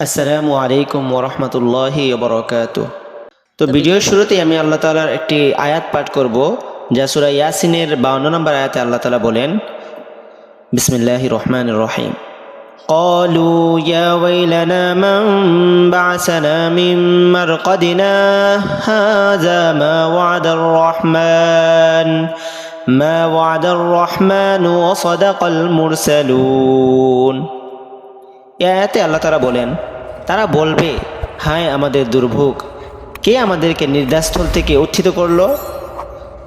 আসসালামু আলাইকুম ওরহমতুল্লাহি বরকাত তো ভিডিওর শুরুতেই আমি আল্লাহ তালার একটি আয়াত পাঠ করব যা সুরা ইয়াসিনের বাউন্ন নম্বর আয়াতে আল্লাহ তালা বলেন বিসমিল্লাহ রহমান রহিম قالوا يا ويلنا من بعثنا من مرقدنا هذا ما وعد الرحمن ما وعد الرحمن وصدق المرسلون এ আয়াতে আল্লাহ তারা বলেন, তারা বলবে, হায় আমাদের দুর্ভোগ, কে আমাদেরকে নির্দাস্থল থেকে উত্থিত করল?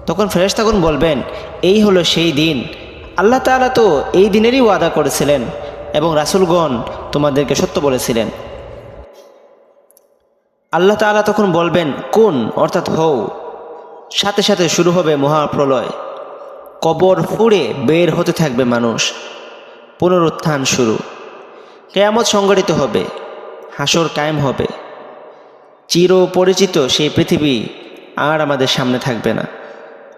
তখন ফেরেশতাগুন বলবেন, এই হলো সেই দিন। আল্লাহ তালা তো এই দিনেরই ওয়াদা করেছিলেন এবং রাসূলগণ তোমাদেরকে সত্য বলেছিলেন। আল্লাহ তালা তখন বলবেন, কোন? অর্থাৎ হও। সাথে সাথে শুরু হবে মহাপ্রলয়। কবর ফুঁড়ে বের হতে থাকবে মানুষ। পুনরুত্থান শুরু। কেয়ামত সংগঠিত হবে, হাসর কায়েম হবে। চির পরিচিত সেই পৃথিবী আর আমাদের সামনে থাকবে না।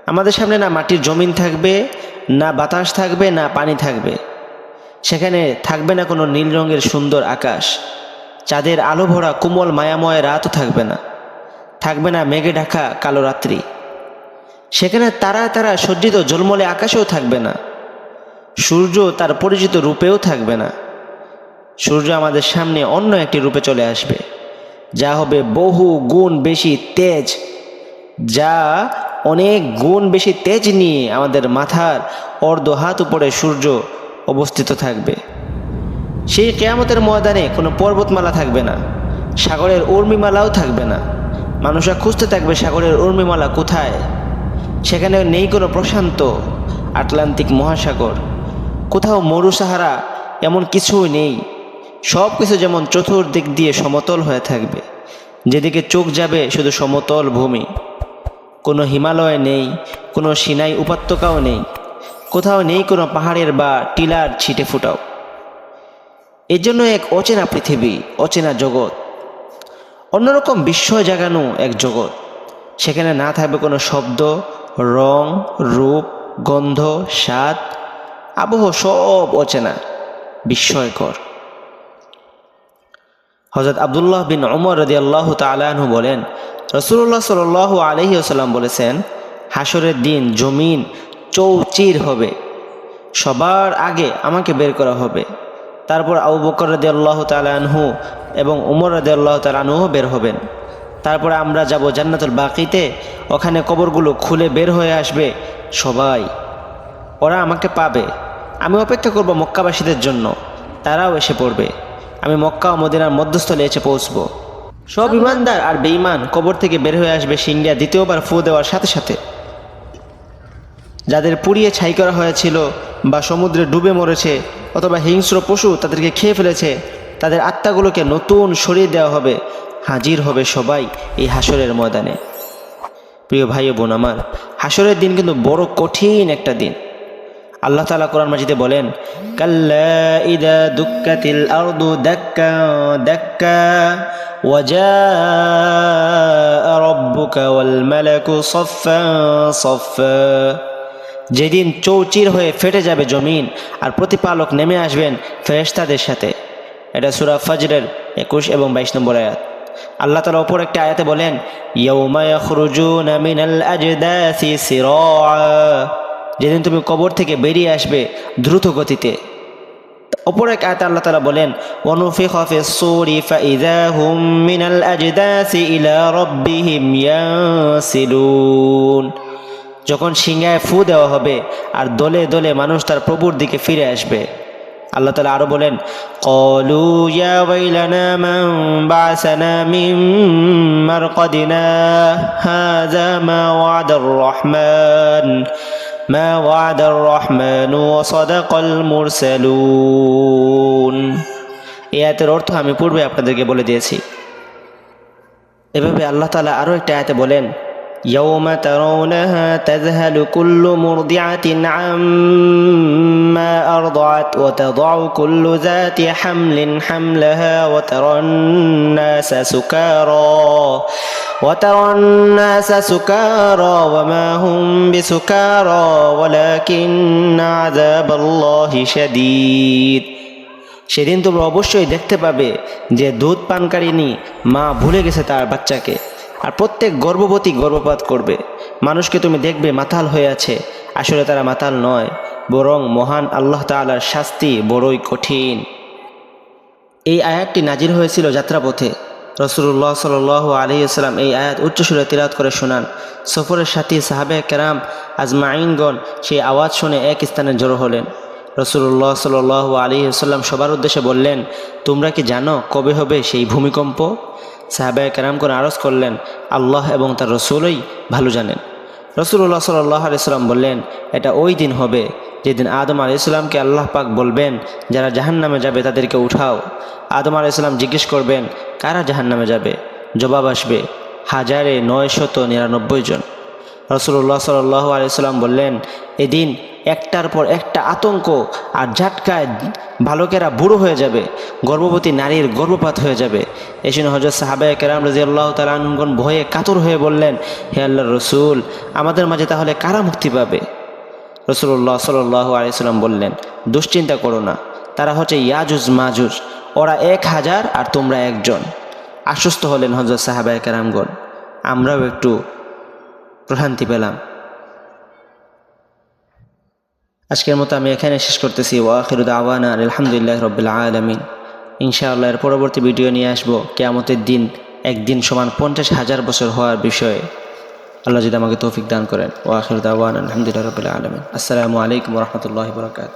আমাদের সামনে না মাটির জমিন থাকবে, না বাতাস থাকবে, না পানি থাকবে। সেখানে থাকবে না কোনো নীল রঙের সুন্দর আকাশ। চাঁদের আলো ভরা কোমল মায়াময় রাতও থাকবে না। থাকবে না মেঘে ঢাকা কালো রাত্রি। সেখানে তারা তারা সজ্জিত জলমলে আকাশেও থাকবে না। সূর্য তার পরিচিত রূপেও থাকবে না। সূর্য আমাদের সামনে অন্য একটি রূপে চলে আসবে, যা হবে বহু গুণ বেশি তেজ, যা অনেক গুণ বেশি তেজ নিয়ে আমাদের মাথার অর্ধ হাত উপরে সূর্য অবস্থিত থাকবে। সেই কেয়ামতের ময়দানে কোনো পর্বতমালা থাকবে না, সাগরের উর্মিমালাও থাকবে না। মানুষরা খুঁজতে থাকবে সাগরের উর্মিমালা কোথায়? সেখানে নেই কোনো প্রশান্ত আটলান্টিক মহাসাগর। কোথাও মরু সাহারা এমন কিছুই নেই। সব কিছু যেমন চতুর্দিক দিয়ে সমতল হয়ে থাকবে, যেদিকে চোখ যাবে শুধু সমতল ভূমি। কোনো হিমালয় নেই, কোনো সিনাই উপত্যকাও নেই, কোথাও নেই কোনো পাহাড়ের বা টিলার ছিটে ফুটাও। এর জন্য এক অচেনা পৃথিবী, অচেনা জগৎ। অন্যরকম বিস্ময় জাগানো এক জগৎ। সেখানে না থাকবে কোনো শব্দ, রং, রূপ, গন্ধ, স্বাদ, আবহ সব অচেনা, বিস্ময়কর। হজরত আবদুল্লাহ বিন ওমর রদি আল্লাহ তালাহু বলেন রসুল্লাহ সাল আলহি আসাল্লাম বলেছেন হাসরের দিন জমিন চৌচির হবে, সবার আগে আমাকে বের করা হবে। তারপর আবু বকর রদি আল্লাহ তালাহু এবং উমর রদি আল্লাহ তালাহু বের হবেন। তারপরে আমরা যাব জান্নাতুল বাকিতে, ওখানে কবরগুলো খুলে বের হয়ে আসবে সবাই। ওরা আমাকে পাবে। আমি অপেক্ষা করব মক্কাবাসীদের জন্য, তারাও এসে পড়বে। আমি মক্কা ও মদিনার মধ্যস্থলে এসে পৌঁছব। সব ইমানদার আর বেঈমান কবর থেকে বের হয়ে আসবে সিংড়িয়া দ্বিতীয়বার ফু দেওয়ার সাথে সাথে। যাদের পুড়িয়ে ছাই করা হয়েছিল বা সমুদ্রে ডুবে মরেছে অথবা হিংস্র পশু তাদেরকে খেয়ে ফেলেছে, তাদের আত্মাগুলোকে নতুন সরিয়ে দেওয়া হবে। হাজির হবে সবাই এই হাসরের ময়দানে। প্রিয় ভাই বোন আমার হাসরের দিন কিন্তু বড় কঠিন একটা দিন। আল্লাহ তালা কোরআন মাজিদে বলেন কাল্লা ইদা দুক্কাতিল আরদু দাক্কা দাক্কা وجاء ربك والملك صفا صفا যেদিন চৌচির হয়ে ফেটে যাবে জমিন আর প্রতিপালক নেমে আসবেন ফেরেশতাদের সাথে এটা সুরা ফজরের একুশ এবং বাইশ নম্বর আয়াত আল্লাহ তালা ওপর একটা আয়াতে বলেন ইয়ৌমা ইয়াখরুজুনা মিনাল আজদাসি সিরাআ যেদিন তুমি কবর থেকে বেরিয়ে আসবে দ্রুত গতিতে। অপর এক আয়তা আল্লাহ তালা বলেন ওনুফি খফে সুরি ফাইদা হুম মিনাল আজদাসি ইলা রব্বিহিম ইয়াসিলুন। যখন সিংহায় ফু দেওয়া হবে আর দলে দলে মানুষ তার প্রভুর দিকে ফিরে আসবে। আল্লাহ তালা আরও বলেন, কলু ইয়া ওয়াইলানা মান বাসানা মিন মারকাদিনা, হাযা মা ওয়াদার রহমান। ما وعد الرحمن وصدق المرسلون এই আয়াতের অর্থ আমি পূর্বে আপনাদেরকে বলে দিয়েছি এভাবে আল্লাহ তালা আরও একটা আয়াতে বলেন يوم ترونها تذهل كل مرضعة عما أرضعت وتضع كل ذات حمل حملها وترى الناس سكارى وترى الناس سكارى وما هم بسكارى ولكن عذاب الله شديد সেদিন তোমরা অবশ্যই দেখতে পাবে যে দুধ পানকারিনী মা ভুলে গেছে তার বাচ্চাকে আর প্রত্যেক গর্ভবতী গর্ভপাত করবে। মানুষকে তুমি দেখবে মাতাল হয়ে আছে। আসলে তারা মাতাল নয়, বরং মহান আল্লাহ তাআলার শাস্তি বড়ই কঠিন। এই আয়াতটি নাজির হয়েছিল যাত্রাপথে। রসুল্লাহ সাল আলী আসসালাম এই আয়াত উচ্চস্বরে তিরাত করে শোনান। সফরের সাথী সাহাবে কেরাম আজমাইনগণ সেই আওয়াজ শুনে এক স্থানে জড়ো হলেন। রসুল্লাহ সাল আলী আসাল্লাম সবার উদ্দেশ্যে বললেন, তোমরা কি জানো কবে হবে সেই ভূমিকম্প? সাহাবে করে আরজ করলেন, আল্লাহ এবং তার রসুলই ভালো জানেন। রসুল্লাহ সাল্লাহ আলিয়াল্লাম বললেন, এটা ওই দিন হবে যেদিন আদম আলি ইসলামকে আল্লাহ পাক বলবেন, যারা জাহান নামে যাবে তাদেরকে উঠাও। আদম আলি ইসলাম জিজ্ঞেস করবেন, কারা জাহান নামে যাবে? জবাব আসবে, হাজারে নয় শত নিরানব্বই জন। রসুল্লাহ সাল আলাইসাল্লাম বললেন, এদিন একটার পর একটা আতঙ্ক আর ঝাটকায় বালকেরা বুড়ো হয়ে যাবে, গর্ভবতী নারীর গর্ভপাত হয়ে যাবে। এই শুনে হজরত সাহাবায় কেরাম রাজি আল্লাহ তালানগণ ভয়ে কাতর হয়ে বললেন, হে আল্লাহ রসুল, আমাদের মাঝে তাহলে কারা মুক্তি পাবে? রসুল্লাহ সাল্লাহ আলাইসাল্লাম বললেন, দুশ্চিন্তা করো না, তারা হচ্ছে ইয়াজুজ মাজুজ, ওরা এক হাজার আর তোমরা একজন। আশ্বস্ত হলেন হজরত সাহাবায় কেরামগণ। আমরাও একটু প্রশান্তি পেলাম। আজকের মতো আমি এখানে শেষ করতেছি। ওয়াখিরুদ আওয়ানা আলহামদুলিল্লাহ রবিল্লা আলমিন। ইনশাআল্লাহ এর পরবর্তী ভিডিও নিয়ে আসব কেয়ামতের দিন, একদিন সমান পঞ্চাশ হাজার বছর হওয়ার বিষয়ে। আল্লাহ যদি আমাকে তৌফিক দান করেন। ওয়াখিরুদ আওয়ান আলহামদুলিল্লাহ রবিল্লা আলমিন। আসসালামু আলাইকুম রহমতুল্লাহ বরকাত